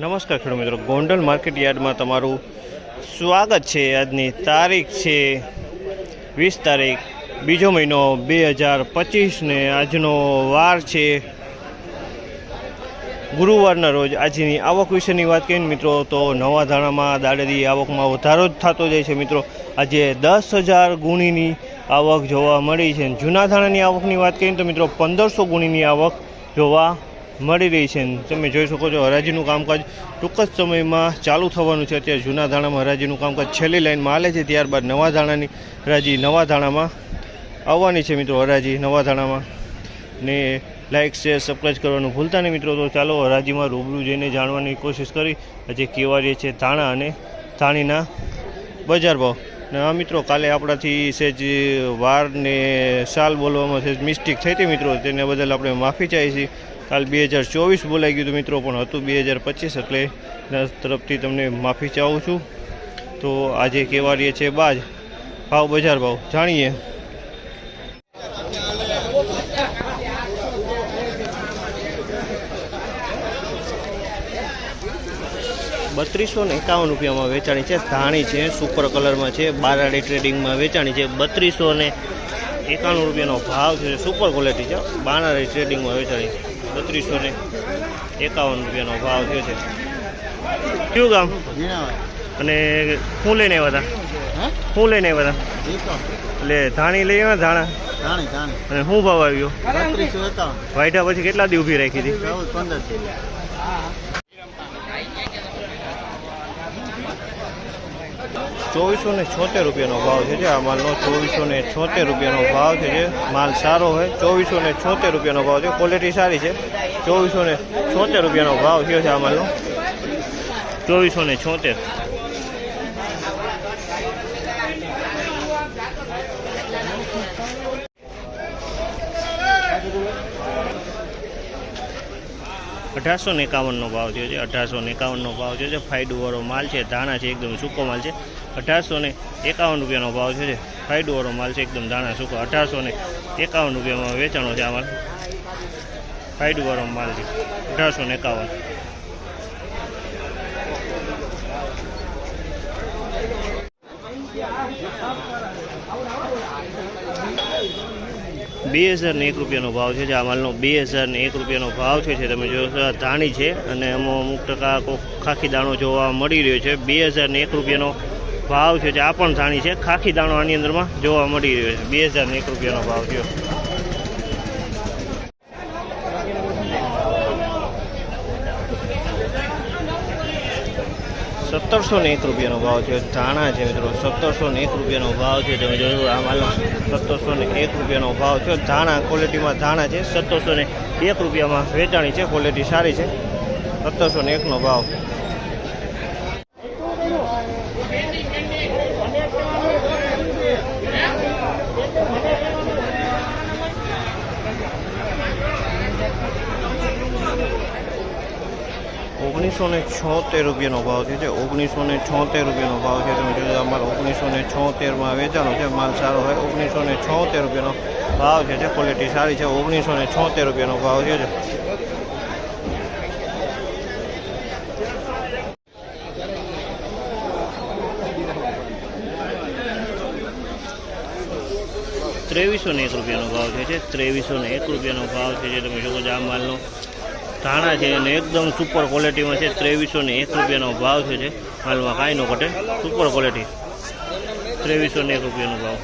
નમસ્કાર ખેડૂત મિત્રો. ગોંડલ માર્કેટ યાર્ડમાં તમારું સ્વાગત છે. આજની તારીખ છે વીસ તારીખ, બીજો મહિનો બે હજાર પચીસને આજનો વાર છે. ગુરુવારના રોજ આજની આવક વિશેની વાત કરીએ ને મિત્રો, તો નવા ધાણામાં દાડેરી આવકમાં વધારો જ થતો જાય છે મિત્રો. આજે દસ હજાર ગુણીની આવક જોવા મળી છે. જૂના ધાણાની આવકની વાત કરીએ તો મિત્રો, પંદરસો ગુણીની આવક જોવા મળી રહી છે. તમે જોઈ શકો છો હરાજીનું કામકાજ ટૂંક જ સમયમાં ચાલુ થવાનું છે. અત્યારે જૂના ધાણામાં હરાજીનું કામકાજ છેલ્લી લાઈનમાં હાલે છે. ત્યારબાદ નવા ધાણાની હરાજી નવા ધાણામાં આવવાની છે મિત્રો હરાજી નવા ધાણામાં. ને લાઇક શેર સબસ્ક્રાઈબ કરવાનું ભૂલતા નહીં મિત્રો. તો ચાલો હરાજીમાં રૂબરૂ જઈને જાણવાની કોશિશ કરી. આજે કેવા છે ધાણા અને ધાણીના બજાર ભાવ. ને આ મિત્રો, કાલે આપણાથી સેજ વાર ને સાલ બોલવામાં સહેજ મિસ્ટેક થઈ હતી મિત્રો. તેને બદલ આપણે માફી ચાહીએ છીએ. કાલ બે હજાર ચોવીસ બોલાઈ ગયું હતું મિત્રો, પણ હતું બે હજાર પચીસ એટલે તરફથી તમને માફી ચાહું છું. તો આજે કેવાડીએ છે બાજ. ભાવ બજાર ભાવ, જાણીએ. બત્રીસો ને એકાવન રૂપિયામાં વેચાણી છે. ધાણી છે, સુપર કલરમાં છે, બારાડી ટ્રેડિંગમાં વેચાણી છે. બત્રીસો ને એકાણું રૂપિયાનો ભાવ છે. સુપર ક્વોલિટી છે. બારાડી ટ્રેડિંગમાં વેચાણી બત્રીસો ને એકાવન રૂપિયાનો ભાવ થયો છે. કયું ગામ? અને શું લઈને આવ્યા હતા? શું લઈને આવ્યા હતા? એટલે ધાણી લઈ આવ્યા ધાણા? અને શું ભાવ આવ્યો? એકાવન. પછી કેટલા દી ઊભી રાખી હતી? ચોવીસો ને છોતેર રૂપિયાનો ભાવ છે જે આ માલનો ચોવીસો ને છોતેર રૂપિયાનો ભાવ છે જે માલ સારો હોય. ચોવીસો ને છોતેર રૂપિયાનો ભાવ છે. ક્વોલિટી સારી છે. ચોવીસો ને છોતેર રૂપિયાનો ભાવ થયો છે આ માલનો. ચોવીસો ને છોતેર. અઢારસો એકાવનનો ભાવ થયો છે, અઢારસો ને એકાવનનો ભાવ થયો છે ફાઈડુવાળો માલ છે, દાણા છે, એકદમ સૂકો માલ છે. અઢારસો ને એકાવન રૂપિયાનો ભાવ થયો છે ફાઈડુવાળો માલ છે, એકદમ દાણા સૂકો. અઢારસો ને એકાવન રૂપિયામાં વેચાણો છે આ માલ. ફાઈડુવાળો માલ છે, અઢારસો ને એકાવન. બે હજાર ને એક રૂપિયાનો ભાવ છે, જે આ માલનો બે હજાર ને એક રૂપિયાનો ભાવ છે, જે તમે જોશો ધાણી છે, અને એમાં અમુક ટકા કોક ખાખી દાણો જોવા મળી રહ્યો છે. બે હજાર ને એક રૂપિયાનો ભાવ છે, જે આ પણ ધાણી છે, ખાખી દાણો આની અંદરમાં જોવા મળી રહ્યો છે. બે હજાર ને એક રૂપિયાનો ભાવ થયો. સત્તરસો ને એક રૂપિયાનો ભાવ છે ધાણા છે મિત્રો, સત્તરસો ને એક રૂપિયાનો ભાવ છે. તમે જોયું આ માલનો સત્તરસો ને એક રૂપિયાનો ભાવ છે ધાણા ક્વોલિટીમાં ધાણા છે, સત્તરસો ને એક રૂપિયામાં વેચાણી છે ક્વોલિટી સારી છે. સત્તરસો ને એકનો ભાવ. ઓગણીસો ને છોતેર રૂપિયાનો ભાવ છે. જે ઓગણીસો ને છોતેર રૂપિયાનો ભાવ છે. તમે જોજો અમારે ઓગણીસો ને છોતેરમાં વેચાણો છે. માલ સારો હોય. ઓગણીસો ને છોતેર રૂપિયાનો ભાવ છે જે ક્વોલિટી સારી છે. ઓગણીસો ને છોતેર રૂપિયાનો ભાવ છે. ત્રેવીસો ને એક રૂપિયાનો ભાવ છે. ત્રેવીસો ને એક રૂપિયાનો ભાવ છે. જે તમે જોવો છો આ માલનો ધાણા છે અને એકદમ સુપર ક્વોલિટીમાં છે. ત્રેવીસો ને એક રૂપિયાનો ભાવ છે હાલમાં કાંઈ ન ઘટે. સુપર ક્વોલિટી ત્રેવીસો ને એક રૂપિયાનો ભાવ.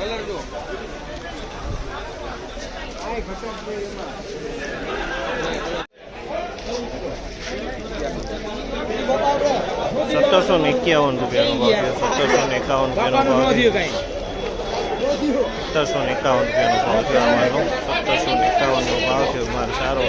સત્તરસો ને એકાવન રૂપિયાનો ભાવ છે. સત્તરસો ને એકાવન રૂપિયાનો ભાવ છે. સત્તરસો ને એકાવન રૂપિયાનો ભાવ છે અમારો. સત્તરસો ને એકાવનનો ભાવ છે. મારે સારો.